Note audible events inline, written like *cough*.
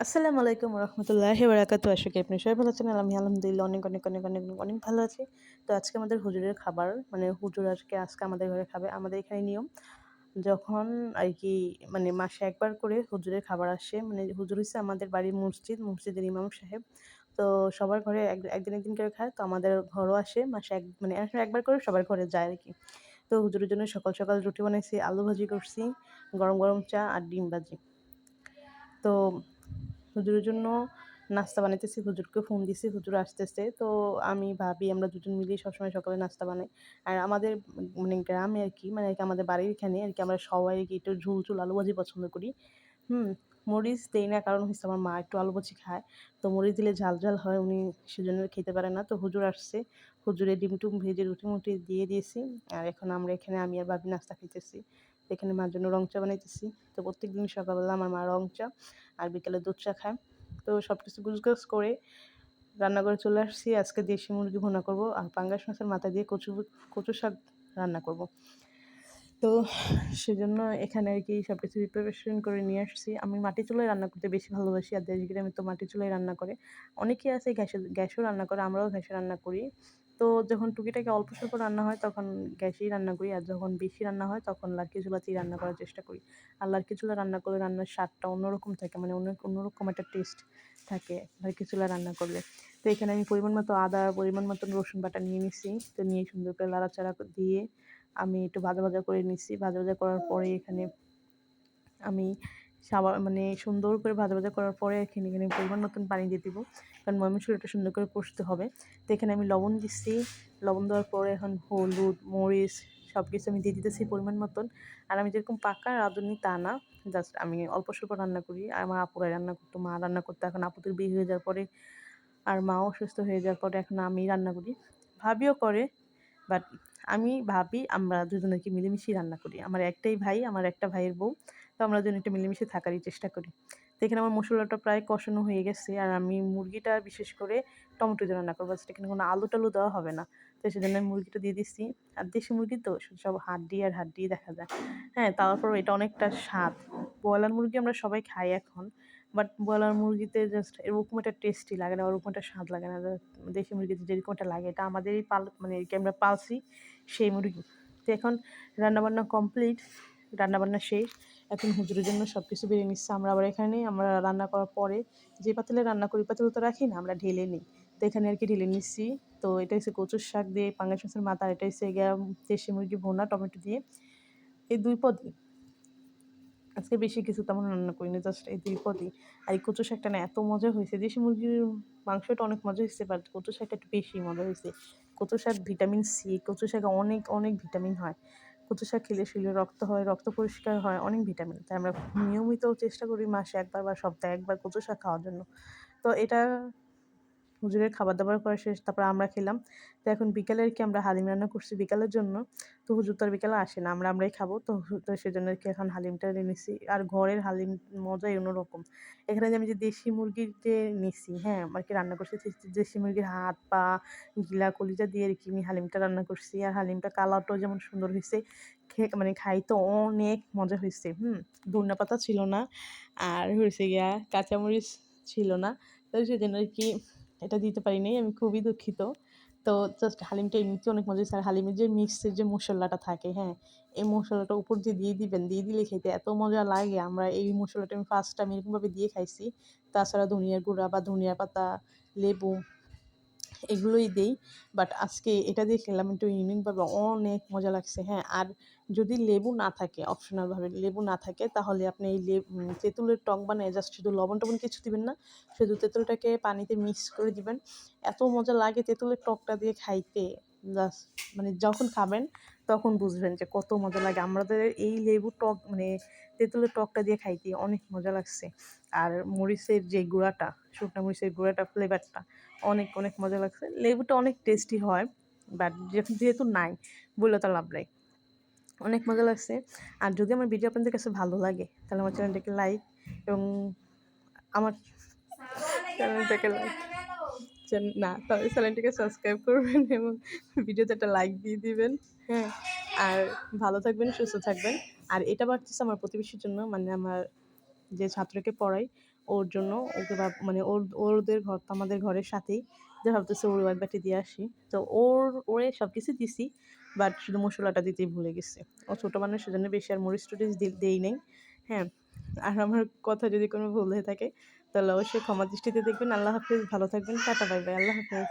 আসসালামু আলাইকুম রহমতুল্লাহি বারাকাতু। আশা করি আপনি সবাই ভালো আছেন। আমি আলহামদুলিল্লাহ অনেক অনেক অনেক অনেক অনেক ভালো আছি। তো আজকে আমাদের হুজুরের খাবার মানে হুজুর আজকে আজকে আমাদের ঘরে খাবে। আমাদের এখানে নিয়ম, যখন আর কি মানে মাসে একবার করে হুজুরের খাবার আসে মানে হুজুর হচ্ছে আমাদের বাড়ির মসজিদ, মসজিদের ইমাম সাহেব। তো সবার ঘরে এক, একদিন একদিন করে খায়, তো আমাদের ঘরও আসে মাসে এক মানে একবার করে সবার ঘরে যায় আর কি। তো হুজুরের জন্য সকাল সকাল রুটি বানাইছি, আলু ভাজি করছি, গরম গরম চা আর ডিম ভাজি। তো হুজুরের জন্য নাস্তা বানাইতেছি, হুজুরকে ফোন দিছি, হুজুর আসতেছে। তো আমি ভাবি আমরা দুজন মিলেই সবসময় সকালে নাস্তা বানাই। আর আমাদের মানে গ্রামে আর কি মানে আর কি আমাদের বাড়ির এখানে আর কি আমরা সবাই কি একটু ঝুল ঝুল আলু ভাজি পছন্দ করি। হুম, মরিচ দেই না, কারণ হচ্ছে আমার মা একটু আলু ভাজি খায়। তো মরিচ দিলে ঝাল ঝাল হয়, উনি সেজন্য খেতে পারে না। তো হুজুর আসছে হুজুরে ডিম টুম ভেজে রুটি মুটি দিয়ে দিয়েছি। আর এখন আমরা এখানে আমি আর ভাবি নাস্তা খাইতেছি। এখানে মার জন্য রং চা বানাইতেছি। তো প্রত্যেক দিন সকালবেলা আমার মা রং চা আর বিকেলে দুধ চা খায়। তো সব কিছু গুছগাছ করে রান্না করে চলে আসছি। আজকে দেশি মুরগি ভুনা করব আর পাঙ্গাস মাছের মাথা দিয়ে কচু কচু শাক রান্না করব। তো সেজন্য এখানে আর কি সব কিছু প্রিপারেশন করে নিয়ে আসছি। আমি মাটি চুলায় রান্না করতে বেশি ভালোবাসি আর গ্রামে তো মাটি চুলায় রান্না করে। অনেকেই আছে গ্যাসে, গ্যাসও রান্না করে, আমরাও গ্যাসে রান্না করি। তো যখন টুকিটাকি অল্প স্বল্প রান্না হয় তখন গ্যাসেই রান্না করি। আর যখন বেশি রান্না হয় তখন লাড়কি চুলাতেই রান্না করার চেষ্টা করি। আর লাড়কি চুলা রান্না করলে রান্নার স্বাদটা অন্যরকম থাকে মানে অন্য, অন্যরকম একটা টেস্ট থাকে লাড়কি চুলা রান্না করলে। তো এখানে আমি পরিমাণ মতো আদা, পরিমাণ মতো রসুন বাটা নিয়ে নিছি। তো নিয়ে সুন্দর করে লাড়াচাড়া দিয়ে আমি একটু ভাজা ভাজা করে নিচ্ছি ভাজা ভাজা করার পরে এখানে আমি সাবা মানে সুন্দর করে ভাজা ভাজা করার পরে এখানে এখানে পরিমাণ মতন পানি দিয়ে দিব। কারণ ময়মনসুরিটা সুন্দর করে কষতে হবে। তো এখানে আমি লবণ দিচ্ছি। লবণ দেওয়ার পরে এখন হলুদ, মরিচ সব কিছু আমি দিয়ে দিতেছি পরিমাণ মতন। আর আমি যেরকম পাকা রাঁধুনি তা না। জাস্ট আমি অল্প স্বল্প রান্না করি। আর আমার আপুরাই রান্না করতো, মা রান্না করতো। এখন আপুদের বিয়ে হয়ে যাওয়ার পরে আর মাও অসুস্থ হয়ে যাওয়ার পরে এখন আমি রান্না করি। ভাবিও করে বাট আমি, ভাবি, আমরা দুজনে কি মিলেমিশেই রান্না করি। আমার একটাই ভাই, আমার একটা ভাইয়ের বউ। তো আমরা দুজন একটু মিলেমিশে থাকারই চেষ্টা করি। তো এখানে আমার মশলাটা প্রায় কষানো হয়ে গেছে আর আমি মুরগিটা বিশেষ করে টমেটো দিয়ে রান্না করব। সেটা এখানে কোনো আলু টালু দেওয়া হবে না। তো সেজন্য আমি মুরগিটা দিয়ে দিচ্ছি। আর দেশি মুরগি তো সব হাড্ডি আর হাড্ডি দেখা যায়। হ্যাঁ তারপর এটা অনেকটা স্বাদ। ব্রয়লার মুরগি আমরা সবাই খাই এখন। বাট ব্রয়লার মুরগিতে জাস্ট এরকম একটা টেস্টি লাগে না, ওরকম একটা স্বাদ লাগে না। দেশি মুরগিতে যেরকম একটা লাগে, এটা আমাদেরই পাল মানে কি আমরা পালছি সেই মুরগি। তো এখন রান্নাবান্না কমপ্লিট রান্নাবান্না শেষ। এখন হুজুরের জন্য সব কিছু বেরিয়ে নিচ্ছে। আমরা আবার এখানে, আমরা রান্না করার পরে যে পাতিলে রান্না করি, পাতিল তো রাখি না, আমরা ঢেলে নিই। তো এখানে আর কি ঢেলে নিচ্ছি। তো এটা হচ্ছে কচুর শাক দিয়ে, পাঙ্গাস মাছের মাথা এটা হচ্ছে দেশি মুরগি ভোনা, টমেটো দিয়ে। এই দুই পদ আজকে বেশি কিছু তেমন রান্না করিনি জাস্ট এই দুই পদই। আর এই কচু শাকটা না এত মজা হয়েছে, দেশি মুরগির মাংসটা অনেক মজা হয়েছে বাট কচু শাকটা একটু বেশি মজা হয়েছে। কচু শাক ভিটামিন সি কচু শাকে অনেক অনেক ভিটামিন হয়। কচু শাক খেলে শরীরে রক্ত হয়, রক্ত পরিষ্কার হয়, অনেক ভিটামিন তাই আমরা নিয়মিত চেষ্টা করি মাসে একবার বা সপ্তাহে একবার কচু শাক খাওয়ার জন্য। তো এটা হুজুরের খাবার দাবার করা শেষ, তারপর আমরা খেলাম। তো এখন বিকালে আর কি আমরা হালিম রান্না করছি বিকালের জন্য। তো হুজুর তো আর বিকালে আসে না, আমরা আমরাই খাব। তো তো সেজন্য আর কি এখন হালিমটা নিছি। আর ঘরের হালিম মজাই অন্যরকম। এখানে যে আমি যে দেশি মুরগির যে নিছি হ্যাঁ আর কি রান্না করছি, দেশি মুরগির হাত, পা, গিলা, কলিজা দিয়ে আর কি আমি হালিমটা রান্না করছি। আর হালিমটা কালারটাও যেমন সুন্দর হয়েছে খেয়ে মানে খাইতে অনেক মজা হয়েছে, হুম ধনিয়া পাতা ছিল না। আর হয়েছে গিয়া কাঁচামরিচ ছিল না। তো সেজন্য আর কি এটা দিতে পারি নাই, আমি খুবই দুঃখিত। তো জাস্ট হালিমটা এমনিতে অনেক মজা আর হালিমের যে মিক্সের যে মশলাটা থাকে হ্যাঁ এই মশলাটা উপর দিয়ে দিয়ে দিবেন, দিয়ে দিলে খেতে এত মজা লাগে। আমরা এই মশলাটা আমি ফার্স্ট টাইম এরকমভাবে দিয়ে খাইছি। তাছাড়া ধনিয়ার গুঁড়া বা ধনিয়া পাতা, লেবু এগুলোই দেই। বাট আজকে এটা দিয়ে খেলাম একটু ইউনিকভাবে অনেক মজা লাগছে। হ্যাঁ আর যদি লেবু না থাকে অপশনালভাবে লেবু না থাকে, তাহলে আপনি এই লেবু তেঁতুলের টক বানিয়ে জাস্ট শুধু লবণ টবণ কিছু দিবেন না, শুধু তেঁতুলটাকে পানিতে মিক্স করে দিবেন। এত মজা লাগে তেঁতুলের টকটা দিয়ে খাইতে। জাস্ট মানে যখন খাবেন তখন বুঝবেন যে কত মজা লাগে। আমাদের এই লেবু টক মানে তেঁতুলের টকটা দিয়ে খাইতে অনেক মজা লাগছে। আর মরিচের যে গুঁড়াটা শুকনো মরিচের গুঁড়াটা ফ্লেভারটা অনেক অনেক মজা লাগছে। লেবুটা অনেক টেস্টি হয় বাট যেহেতু নাই বললে তো লাভ নাই। অনেক মজা লাগছে। আর যদি আমার ভিডিও আপনাদের কাছে ভালো লাগে তাহলে আমার চ্যানেলটাকে লাইক এবং আমার চ্যানেলটাকে লাইক না তবে চ্যানেলটিকে সাবস্ক্রাইব করবেন *laughs* এবং ভিডিওতে একটা লাইক দিয়ে দিবেন। হ্যাঁ আর ভালো থাকবেন, সুস্থ থাকবেন। আর এটা বাড়তেছে আমার প্রতিবেশীর জন্য মানে আমার যে ছাত্রকে পড়াই, ওর জন্য ওকে মানে ওর ওদের ঘর তো আমাদের ঘরের সাথেই, যে ভাবতেছে ওর এক বাটি দিয়ে আসি। তো ওর, ওরে সব কিছু দিছি বাট শুধু মশলাটা দিতেই ভুলে গেছি। ও ছোটো মানুষ, সেজন্য বেশি আর মরিচ টরিচ দেই নেই। হ্যাঁ আর আমার কথা যদি কোনো ভুল হয়ে থাকে, তাহলে অবশ্যই ক্ষমা দৃষ্টিতে দেখবেন। আল্লাহ হাফিজ, ভালো থাকবেন। Tata, bye bye. আল্লাহ হাফিজ।